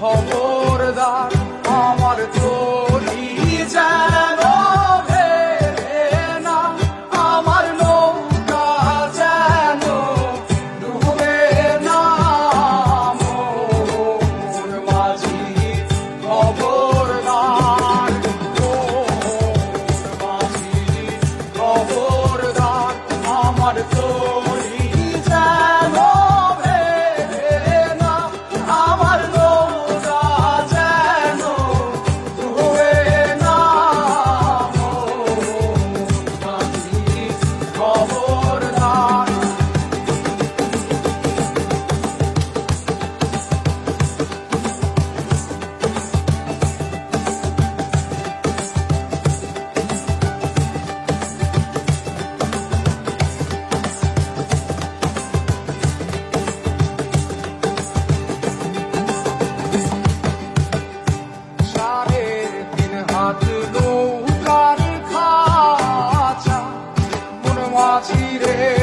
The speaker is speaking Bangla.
খবরদার আমার চোখ আছি রে।